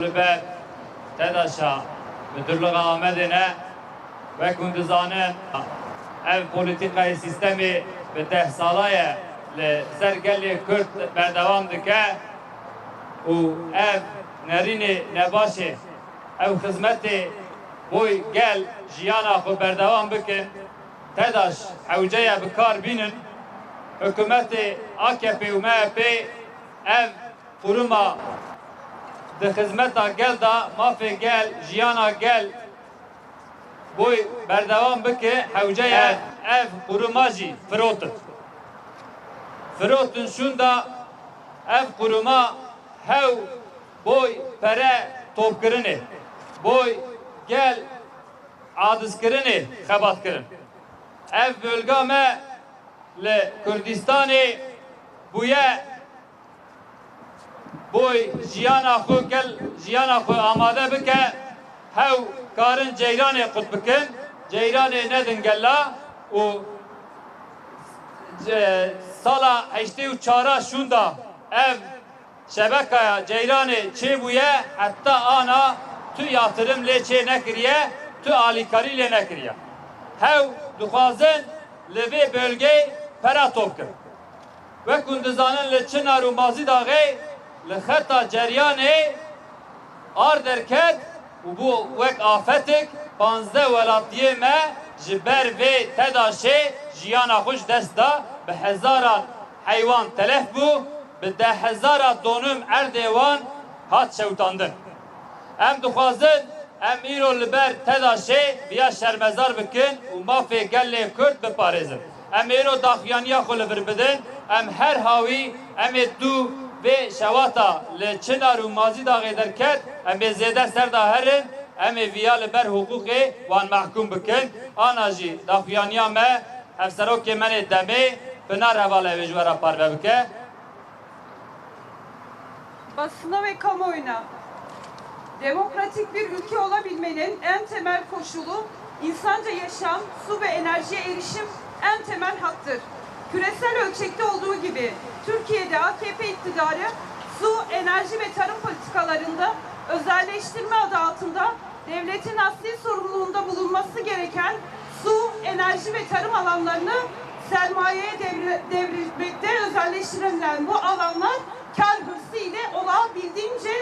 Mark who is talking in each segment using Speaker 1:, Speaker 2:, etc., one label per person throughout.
Speaker 1: Kulübe, TEDAŞ'a, Müdürlük Ahmet'ine ve Kunduzan'ı ev politikayı sistemi ve tehsalaya li sergeli Kürt berdevam dike u ev nerini nebaşı ev hizmeti buy gel jiyana xu berdevam bikin TEDAŞ hewceye bikar binin hükümeti AKP û MHP ev kuruma de hizmeta gel da mafê gel jiyana gel boy berdewam bike hewceye ev. kuruma jî firotin firotin şunda ev kuruma hew boy pere topkirinê boy gel adizkirinê xebatkirin ev bölga me li Kurdistanê bûye boy jiyana xwe gel jiyana xwe amade bike. Hew karin ceyranê qut bikin ceyranê nedin gella? Û ce- sala heştê û çara şunda. Ev şebekaya ceyranê çêbûye heta ana tu yatırım lê çê nekiriye tu alîkarî lê nekiriye hew dixwazin li vê bölgê pera top kirin ve kunduzanın li لخطا جرياني ار دركت وبو وك افتك بانزا ولا ما جبر في تداشي جيانا خوش دستا بحزارا حيوان تلف بو بدا حزارا دونوم اردوان هات شوتاندن ام دخوازن ام ايرو لبر تداشي بيا شرمزار بكن وما في قل كرد بباريزن ام ايرو داخيانيا خلو بربدن ام هر هاوي ام دو vê şewata li çınar û mazî daxê derket em ê zêde ser da herin em viya ber hukukê wan mehkûm bikin ana jî daxuyaniya me hevserokê me ê demê pinar hevala we re parve bike
Speaker 2: basına ve kamuoyuna demokratik bir ülke olabilmenin en temel koşulu insanca yaşam, su ve enerjiye erişim en temel haktır. Küresel ölçekte olduğu gibi Türkiye'de AKP iktidarı su, enerji ve tarım politikalarında özelleştirme adı altında devletin asli sorumluluğunda bulunması gereken su, enerji ve tarım alanlarını sermayeye devri- devrilmekte özelleştirilen bu alanlar kar hırsı ile olabildiğince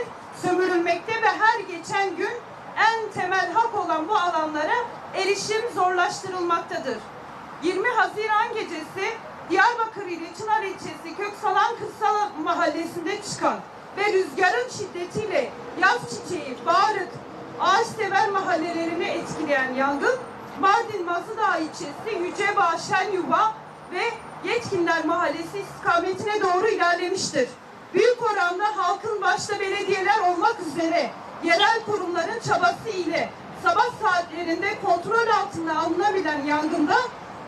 Speaker 2: sömürülmekte ve her geçen gün en temel hak olan bu alanlara erişim zorlaştırılmaktadır. 20 Haziran gecesi Diyarbakır ili Çınar ilçesi Köksalan Kırsal mahallesinde çıkan ve rüzgarın şiddetiyle yaz çiçeği, bağrık, ağaçsever mahallelerini etkileyen yangın Mardin Mazıdağ ilçesi Yücebağ Şenyuba ve Yetkinler Mahallesi istikametine doğru ilerlemiştir. Büyük oranda halkın başta belediyeler olmak üzere yerel kurumların çabası ile sabah saatlerinde kontrol altına alınabilen yangında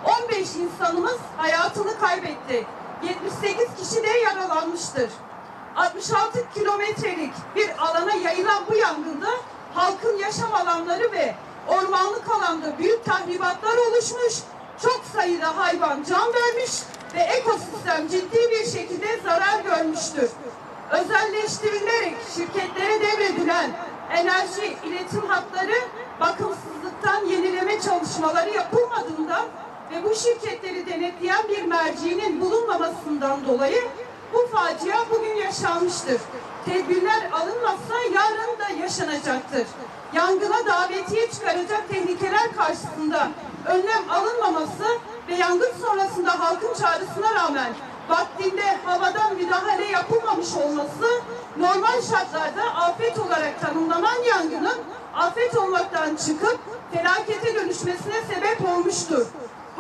Speaker 2: 15 insanımız hayatını kaybetti. 78 kişi de yaralanmıştır. 66 kilometrelik bir alana yayılan bu yangında halkın yaşam alanları ve ormanlık alanda büyük tahribatlar oluşmuş, çok sayıda hayvan can vermiş ve ekosistem ciddi bir şekilde zarar görmüştür. Özelleştirilerek şirketlere devredilen enerji iletim hatları bakımsızlıktan yenileme çalışmaları yapılmadığından ve bu şirketleri denetleyen bir mercinin bulunmamasından dolayı bu facia bugün yaşanmıştır. Tedbirler alınmazsa yarın da yaşanacaktır. Yangına davetiye çıkaracak tehlikeler karşısında önlem alınmaması ve yangın sonrasında halkın çağrısına rağmen vaktinde havadan müdahale yapılmamış olması normal şartlarda afet olarak tanımlanan yangının afet olmaktan çıkıp felakete dönüşmesine sebep olmuştur.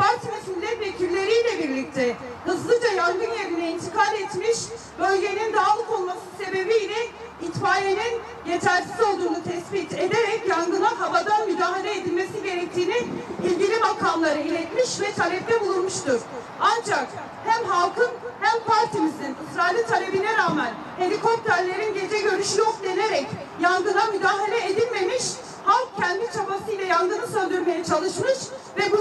Speaker 2: Partimizin milletvekilleriyle birlikte hızlıca yangın yerine intikal etmiş, bölgenin dağlık olması sebebiyle itfaiyenin yetersiz olduğunu tespit ederek yangına havadan müdahale edilmesi gerektiğini ilgili makamlara iletmiş ve talepte bulunmuştur. Ancak hem halkın hem partimizin ısrarlı talebine rağmen helikopterlerin gece görüşü yok denerek yangına müdahale edilmemiş, halk kendi çabasıyla yangını söndürmeye çalışmış ve can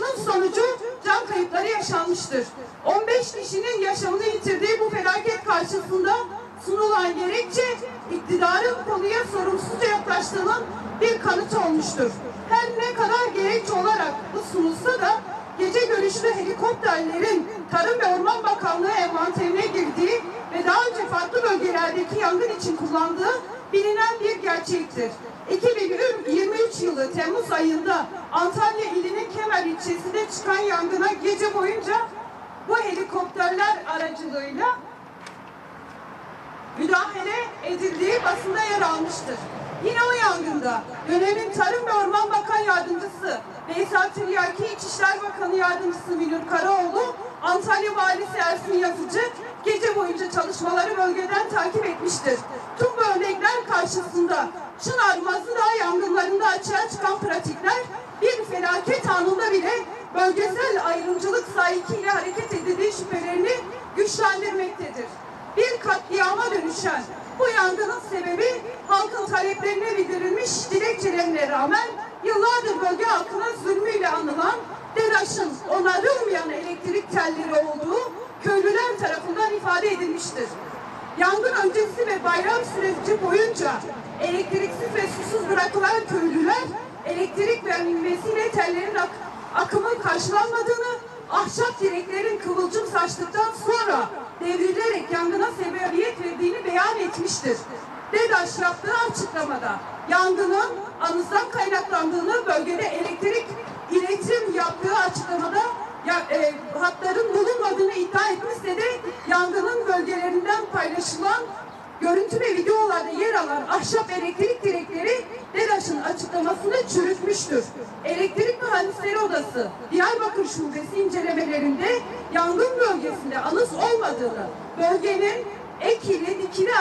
Speaker 2: yaşanmıştır. 15 kişinin yaşamını yitirdiği bu felaket karşısında sunulan gerekçe iktidarın konuya sorumsuzca yaklaştığının bir kanıtı olmuştur. Her ne kadar gerekçe olarak bu sunulsa da gece görüşlü helikopterlerin Tarım ve Orman Bakanlığı envanterine girdiği ve daha önce farklı bölgelerdeki yangın için kullandığı bilinen bir gerçektir. 2023 yılı Temmuz ayında Antalya ilinin Kemer ilçesinde çıkan yangına gece boyunca bu helikopterler aracılığıyla müdahale edildiği basında yer almıştır. Yine o yangında dönemin Tarım ve Orman Bakan Yardımcısı Veysel Tiryaki İçişler Bakanı Yardımcısı Münir Karaoğlu, Antalya Valisi Ersin Yazıcı gece boyunca çalışmaları bölgeden takip etmiştir. Tüm bu örnekler karşısında Çınar Mazıdağ yangınlarında açığa çıkan pratikler bir felaket anında bile bölgesel ayrımcılık sahikiyle hareket edildiği şüphelerini güçlendirmektedir bir katliama dönüşen bu yangının sebebi halkın taleplerine bildirilmiş dilekçelerine rağmen yıllardır bölge halkının zulmüyle anılan DEDAŞ'ın onarılmayan elektrik telleri olduğu köylüler tarafından ifade edilmiştir. Yangın öncesi ve bayram süreci boyunca elektriksiz ve susuz bırakılan köylüler elektrik verilmesiyle tellerin ak akımın karşılanmadığını, ahşap direklerin kıvılcım saçtıktan sonra devrilerek yangına sebebiyet verdiğini beyan etmiştir. DEDAŞ yaptığı açıklamada yangının anızdan kaynaklandığını bölgede elektrik ya, e, hatların bulunmadığını iddia etmişse de yangının bölgelerinden paylaşılan görüntü ve videolarda yer alan ahşap elektrik direkleri DEDAŞ'ın açıklamasını çürütmüştür. Elektrik Mühendisleri Odası Diyarbakır Şubesi incelemelerinde yangın bölgesinde anıs olmadığını, bölgenin ekili dikili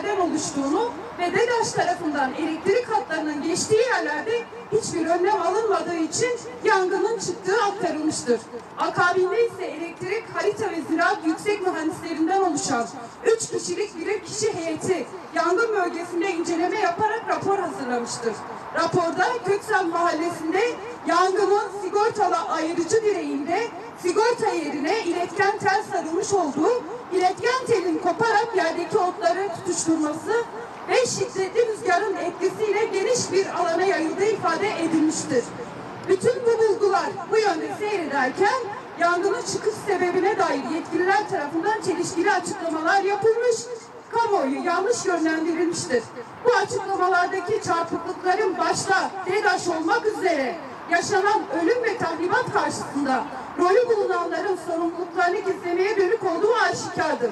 Speaker 2: arazilerden oluştuğunu ve DEDAŞ tarafından elektrik hatlarının geçtiği yerlerde hiçbir önlem alınmadığı için yangının çıktığı aktarılmıştır. Akabinde ise elektrik, harita ve ziraat yüksek mühendislerinden oluşan 3 kişilik bilir kişi heyeti yangın bölgesinde inceleme yaparak rapor hazırlamıştır. Raporda Köksal Mahallesi'nde yangının sigortalı ayrıcı direğinde sigorta yerine iletken tel sarılmış olduğu, iletken telin koparak yerdeki otları tutuşturması ve şiddetli rüzgarın etkisiyle geniş bir alana yayıldığı ifade edilmiştir. Bütün bu bulgular bu yönde seyrederken yangının çıkış sebebine dair yetkililer tarafından çelişkili açıklamalar yapılmış, kamuoyu yanlış yönlendirilmiştir. Bu açıklamalardaki çarpıklıkların başta DEDAŞ olmak üzere yaşanan ölüm ve tahribat karşısında rolü bulunanların sorumluluklarını gizlemeye dönük olduğu aşikardır.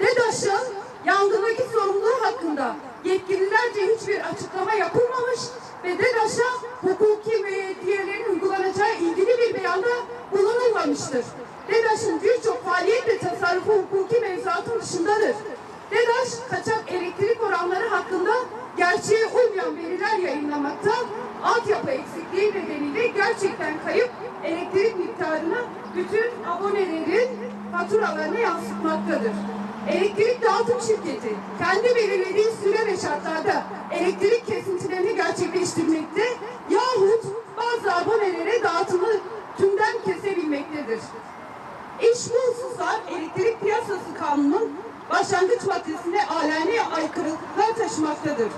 Speaker 2: DEDAŞ'ın yangındaki sorumluluğu hakkında yetkililerce hiçbir açıklama yapılmamış ve DEDAŞ'a hukuki müeyyidiyelerin uygulanacağı ilgili bir beyanda bulunulmamıştır. DEDAŞ'ın birçok faaliyet ve tasarrufu hukuki mevzuatın dışındadır. DEDAŞ kaçak elektrik oranları hakkında gerçeğe uymayan veriler yayınlamakta, altyapı eksikliği nedeniyle gerçekten kayıp elektrik miktarını bütün abonelerin faturalarına yansıtmaktadır. Elektrik dağıtım şirketi kendi belirlediği süre ve şartlarda elektrik kesintilerini gerçekleştirmekte yahut bazı abonelere dağıtımı tümden kesebilmektedir. İş bu hususlar elektrik piyasası kanunun başlangıç maddesine aleni aykırılıklar taşımaktadır.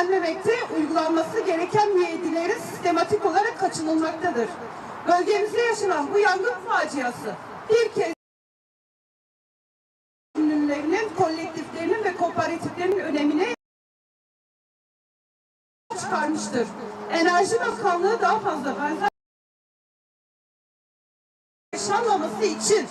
Speaker 2: Denetlenmemekte, uygulanması gereken müeyyidilerin sistematik olarak kaçınılmaktadır. Bölgemizde yaşanan bu yangın faciası bir kez yükümlülüklerinin, kolektiflerinin ve kooperatiflerin önemini çıkarmıştır. Enerji Bakanlığı daha fazla benzer yaşanmaması için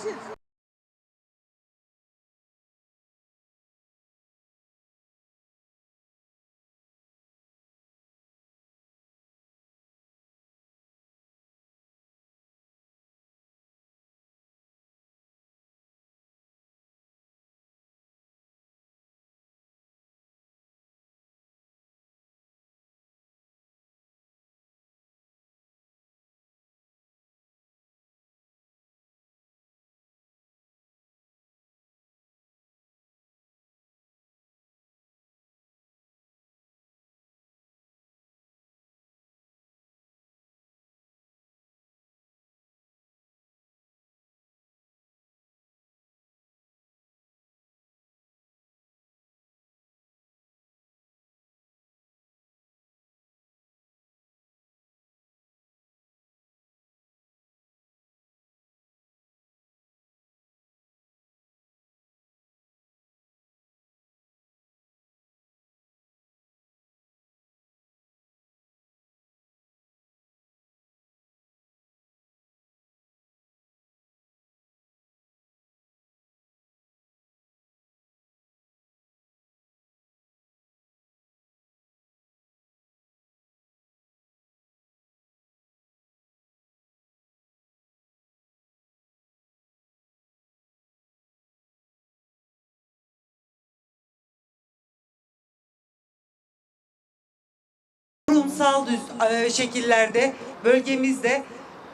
Speaker 3: kurumsal düz, e, şekillerde bölgemizde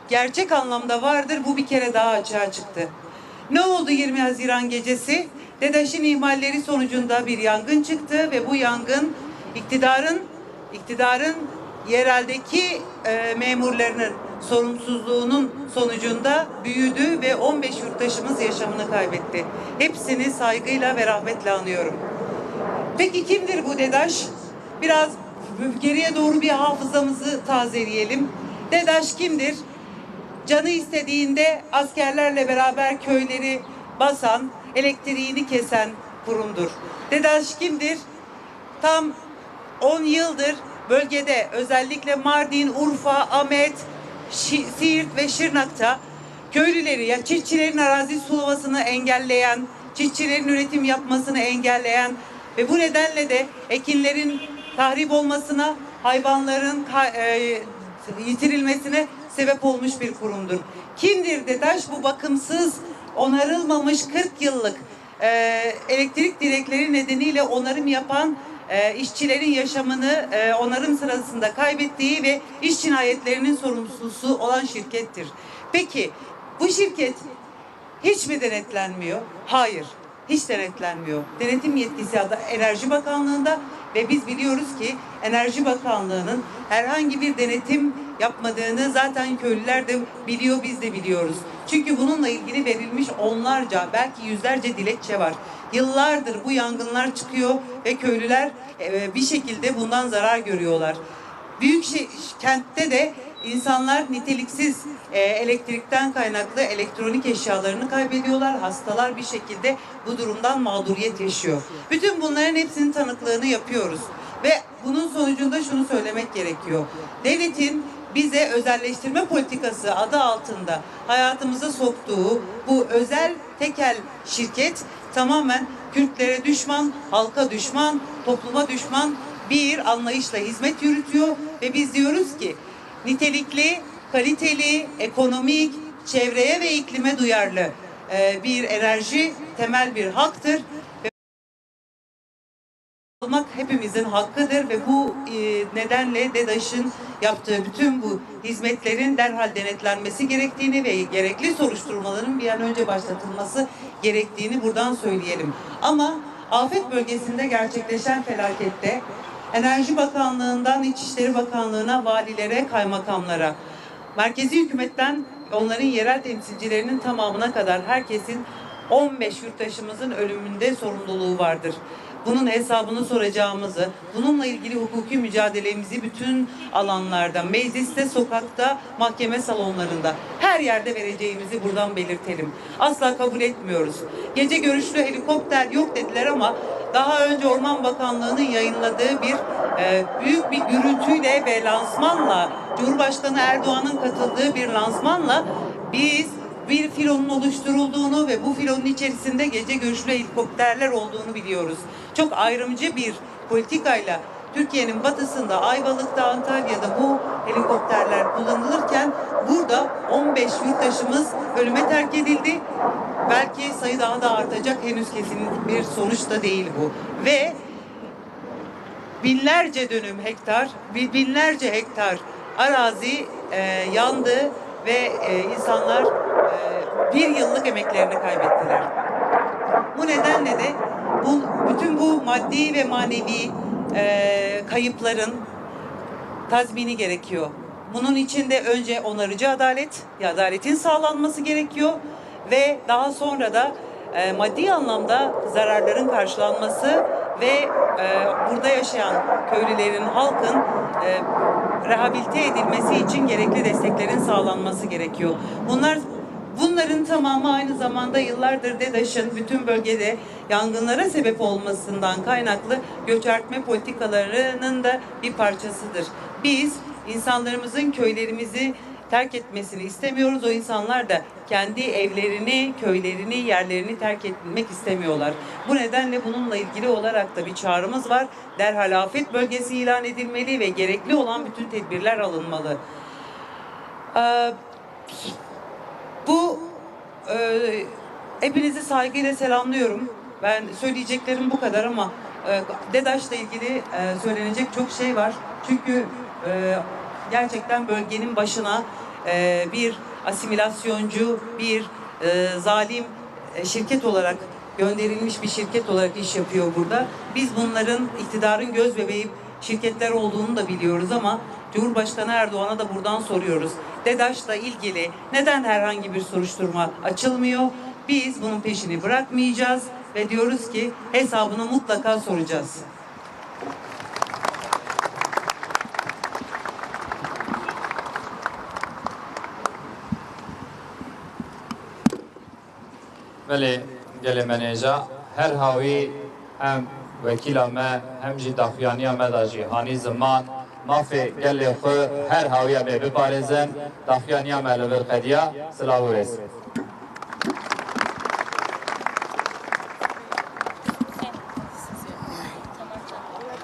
Speaker 3: gerçek anlamda vardır. Bu bir kere daha açığa çıktı. Ne oldu 20 Haziran gecesi? DEDAŞ'ın ihmalleri sonucunda bir yangın çıktı ve bu yangın iktidarın iktidarın yereldeki e, memurlarının sorumsuzluğunun sonucunda büyüdü ve 15 yurttaşımız yaşamını kaybetti. Hepsini saygıyla ve rahmetle anıyorum. Peki kimdir bu DEDAŞ? Biraz geriye doğru bir hafızamızı tazeleyelim. DEDAŞ kimdir? Canı istediğinde askerlerle beraber köyleri basan, elektriğini kesen kurumdur. DEDAŞ kimdir? Tam 10 yıldır bölgede özellikle Mardin, Urfa, Ahmet, Siirt ve Şırnak'ta köylüleri ya çiftçilerin arazi sulamasını engelleyen, çiftçilerin üretim yapmasını engelleyen ve bu nedenle de ekinlerin tahrip olmasına, hayvanların e, yitirilmesine sebep olmuş bir kurumdur. Kimdir DEDAŞ? Bu bakımsız, onarılmamış 40 yıllık e, elektrik direkleri nedeniyle onarım yapan e, işçilerin yaşamını e, onarım sırasında kaybettiği ve iş cinayetlerinin sorumlusu olan şirkettir. Peki bu şirket hiç mi denetlenmiyor? Hayır. Hiç denetlenmiyor. Denetim yetkisi adı Enerji Bakanlığı'nda ve biz biliyoruz ki Enerji Bakanlığı'nın herhangi bir denetim yapmadığını zaten köylüler de biliyor, biz de biliyoruz. Çünkü bununla ilgili verilmiş onlarca, belki yüzlerce dilekçe var. Yıllardır bu yangınlar çıkıyor ve köylüler e, bir şekilde bundan zarar görüyorlar. Büyük kentte de insanlar niteliksiz e, elektrikten kaynaklı elektronik eşyalarını kaybediyorlar. Hastalar bir şekilde bu durumdan mağduriyet yaşıyor. Bütün bunların hepsinin tanıklığını yapıyoruz. Ve bunun sonucunda şunu söylemek gerekiyor. Devletin bize özelleştirme politikası adı altında hayatımıza soktuğu bu özel tekel şirket tamamen Kürtlere düşman, halka düşman, topluma düşman bir anlayışla hizmet yürütüyor ve biz diyoruz ki nitelikli, kaliteli, ekonomik, çevreye ve iklime duyarlı e, bir enerji temel bir haktır. Olmak hepimizin hakkıdır ve bu e, nedenle DEDAŞ'ın yaptığı bütün bu hizmetlerin derhal denetlenmesi gerektiğini ve gerekli soruşturmaların bir an önce başlatılması gerektiğini buradan söyleyelim. Ama afet bölgesinde gerçekleşen felakette Enerji Bakanlığı'ndan İçişleri Bakanlığı'na, valilere, kaymakamlara, merkezi hükümetten onların yerel temsilcilerinin tamamına kadar herkesin 15 yurttaşımızın ölümünde sorumluluğu vardır. Bunun hesabını soracağımızı, bununla ilgili hukuki mücadelemizi bütün alanlarda, mecliste, sokakta, mahkeme salonlarında, her yerde vereceğimizi buradan belirtelim. Asla kabul etmiyoruz. Gece görüşlü helikopter yok dediler ama daha önce Orman Bakanlığı'nın yayınladığı bir e, büyük bir gürültüyle ve lansmanla, Cumhurbaşkanı Erdoğan'ın katıldığı bir lansmanla biz bir filonun oluşturulduğunu ve bu filonun içerisinde gece görüşlü helikopterler olduğunu biliyoruz. Çok ayrımcı bir politikayla Türkiye'nin batısında Ayvalık'ta Antalya'da bu helikopterler kullanılırken burada 15 yurttaşımız ölüme terk edildi. Belki sayı daha da artacak henüz kesin bir sonuç da değil bu. Ve binlerce dönüm hektar, bi- binlerce hektar arazi e, yandı ve e, insanlar bir yıllık emeklerini kaybettiler. Bu nedenle de bu, bütün bu maddi ve manevi e, kayıpların tazmini gerekiyor. Bunun için de önce onarıcı adalet, adaletin sağlanması gerekiyor ve daha sonra da e, maddi anlamda zararların karşılanması ve e, burada yaşayan köylülerin, halkın e, rehabilite edilmesi için gerekli desteklerin sağlanması gerekiyor. Bunlar Bunların tamamı aynı zamanda yıllardır DEDAŞ'ın bütün bölgede yangınlara sebep olmasından kaynaklı göçertme politikalarının da bir parçasıdır. Biz insanlarımızın köylerimizi terk etmesini istemiyoruz. O insanlar da kendi evlerini, köylerini, yerlerini terk etmek istemiyorlar. Bu nedenle bununla ilgili olarak da bir çağrımız var. Derhal afet bölgesi ilan edilmeli ve gerekli olan bütün tedbirler alınmalı. Ee, bu e, hepinizi saygıyla selamlıyorum. Ben söyleyeceklerim bu kadar ama e, DEDAŞ'la ilgili e, söylenecek çok şey var. Çünkü e, gerçekten bölgenin başına e, bir asimilasyoncu, bir e, zalim e, şirket olarak gönderilmiş bir şirket olarak iş yapıyor burada. Biz bunların iktidarın göz bebeği şirketler olduğunu da biliyoruz ama Cumhurbaşkanı Erdoğan'a da buradan soruyoruz. DEDAŞ'la ilgili neden herhangi bir soruşturma açılmıyor? Biz bunun peşini bırakmayacağız ve diyoruz ki hesabını mutlaka soracağız.
Speaker 1: Veli gelemeneca her havi hem vekila me hem jidafyaniya me da jihani zaman مافی گل خو هر هاوی به بپارزن دخیانی ما لبر قدیا سلاو رسید